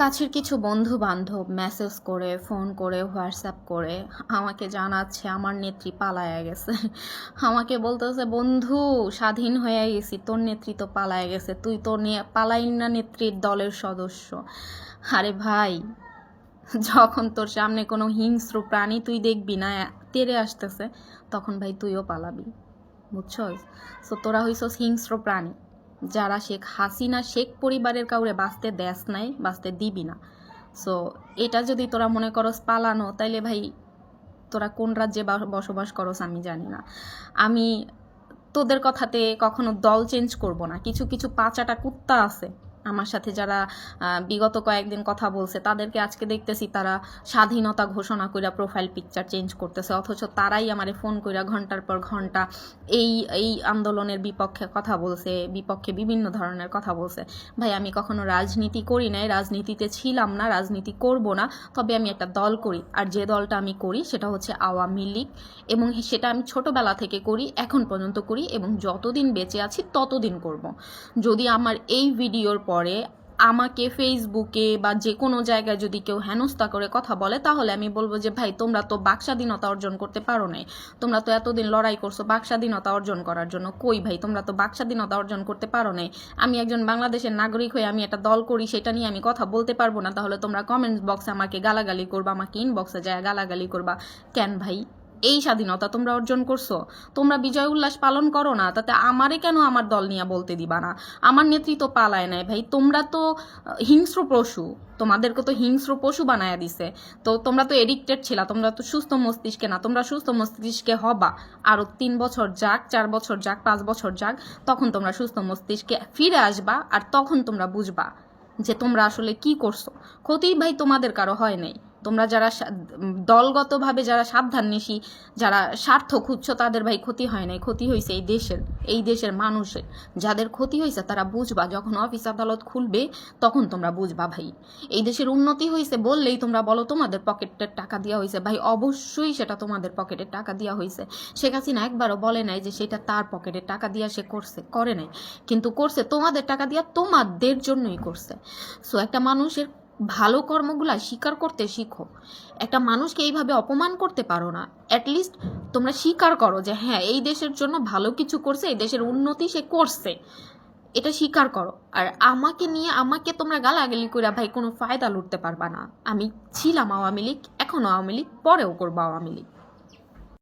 কাছের কিছু বন্ধু বান্ধব মেসেজ করে ফোন করে হোয়াটসঅ্যাপ করে, আমাকে জানাচ্ছে আমার নেত্রী পালায়া গেছে। আমাকে বলতেছে, বন্ধু, স্বাধীন হয়ে গেছি, তোর নেত্রী তো পালায়া গেছে, তুই তো পালাইন না নেত্রীর দলের সদস্য। আরে ভাই, যখন তোর সামনে কোনো হিংস্র প্রাণী তুই দেখবি না, তেরে আসতেছে, তখন ভাই তুইও পালাবি, বুঝছস? সো তোরা হইছস হিংস্র প্রাণী। যারা শেখ হাসিনা, শেখ পরিবারের কাউরে বাঁচতে দেশ নাই, বাঁচতে দিবি না। সো এটা যদি তোরা মনে করস পালানো, তাইলে ভাই তোরা কোন রাজ্যে বসবাস করস আমি জানি না। আমি তোদের কথাতে কখনো দল চেঞ্জ করব না। কিছু কিছু পাঁচাটা কুত্তা আছে। আমার সাথে যারা বিগত কয়েকদিন কথা বলছে, তাদেরকে আজকে দেখতেছি তারা স্বাধীনতা ঘোষণা কইরা প্রোফাইল পিকচার চেঞ্জ করতেছে, অথচ তারাই আমারে ফোন কইরা ঘণ্টার পর ঘণ্টা এই এই আন্দোলনের বিপক্ষে কথা বলছে, বিপক্ষে বিভিন্ন ধরনের কথা বলছে। ভাই, আমি কখনো রাজনীতি করি নাই, রাজনীতিতে ছিলাম না, রাজনীতি করব না, তবে আমি একটা দল করি, আর যে দলটা আমি করি সেটা হচ্ছে আওয়ামী লীগ, এবং সেটা আমি ছোটবেলা থেকে করি, এখন পর্যন্ত করি, এবং যতদিন বেঁচে আছি ততদিন করব। যদি আমার এই ভিডিওর পরে আমাকে ফেসবুকে বা যে কোনো জায়গায় যদি কেউ হেনস্থা করে কথা বলে, তাহলে আমি বলব যে, ভাই, তোমরা তো বাকস্বাধীনতা অর্জন করতে পারো নাই। তোমরা তো এতদিন লড়াই করছ বাকস্বাধীনতা অর্জন করার জন্য। কই ভাই, তোমরা তো বাকস্বাধীনতা অর্জন করতে পারো নাই। আমি একজন বাংলাদেশের নাগরিক হয়ে আমি একটা দল করি, সেটা নিয়ে আমি কথা বলতে পারব না। তাহলে তোমরা কমেন্টস বক্সে আমাকে গালাগালি করবা, আমাকে ইনবক্সে যায় গালাগালি করবা। কেন ভাই? এই স্বাধীনতা তোমরা অর্জন করছ। তোমরা বিজয় উল্লাস পালন করো না, তাতে আমারে কেন আমার দল নিয়ে বলতে দিবা না? আমার নেতৃত্ব পালায় নাই ভাই, তোমরা তো হিংস্র পশু। তোমাদেরকে তো হিংস্র পশু বানায়া দিছে। তো তোমরা তো এডিক্টেড ছিলা, তোমরা তো সুস্থ মস্তিষ্কে না, তোমরা সুস্থ মস্তিষ্কে হবা। আরও তিন বছর যাক, চার বছর যাক, পাঁচ বছর যাক, তখন তোমরা সুস্থ মস্তিষ্কে ফিরে আসবা আর তখন তোমরা বুঝবা যে তোমরা আসলে কি করছ। ক্ষতি ভাই তোমাদের কারও হয় নাই। তোমরা যারা দলগতভাবে যারা সাবধান্বেষী যারা স্বার্থ খুঁজছো, তাদের ভাই ক্ষতি হয় নাই। ক্ষতি হয়েছে এই দেশের এই দেশের মানুষের। যাদের ক্ষতি হয়েছে তারা বুঝবা, যখন অফিস আদালত খুলবে, তখন তোমরা বুঝবা ভাই। এই দেশের উন্নতি হয়েছে বললেই তোমরা বলো, তোমাদের পকেটের টাকা দেওয়া হয়েছে ভাই, অবশ্যই সেটা তোমাদের পকেটের টাকা দেওয়া হয়েছে শেখ হাসিনা একবারও বলে নাই যে সেটা তার পকেটের টাকা দিয়া সে করছে, করে নাই। কিন্তু করছে তোমাদের টাকা দিয়া তোমাদের জন্যই করছে। সো একটা মানুষের ভালো কর্মগুলা স্বীকার করতে শিখো। একটা মানুষকে এইভাবে অপমান করতে পারো না। অ্যাটলিস্ট তোমরা স্বীকার করো যে হ্যাঁ এই দেশের জন্য ভালো কিছু করছে, এই দেশের উন্নতি সে করছে। এটা স্বীকার করো। আর আমাকে নিয়ে, আমাকে তোমরা গালাগালি করে ভাই কোনো ফায়দা লুটতে পারবা না। আমি ছিলাম আওয়ামী লীগ এখনও আওয়ামী লীগ, পরেও করব আওয়ামী লীগ।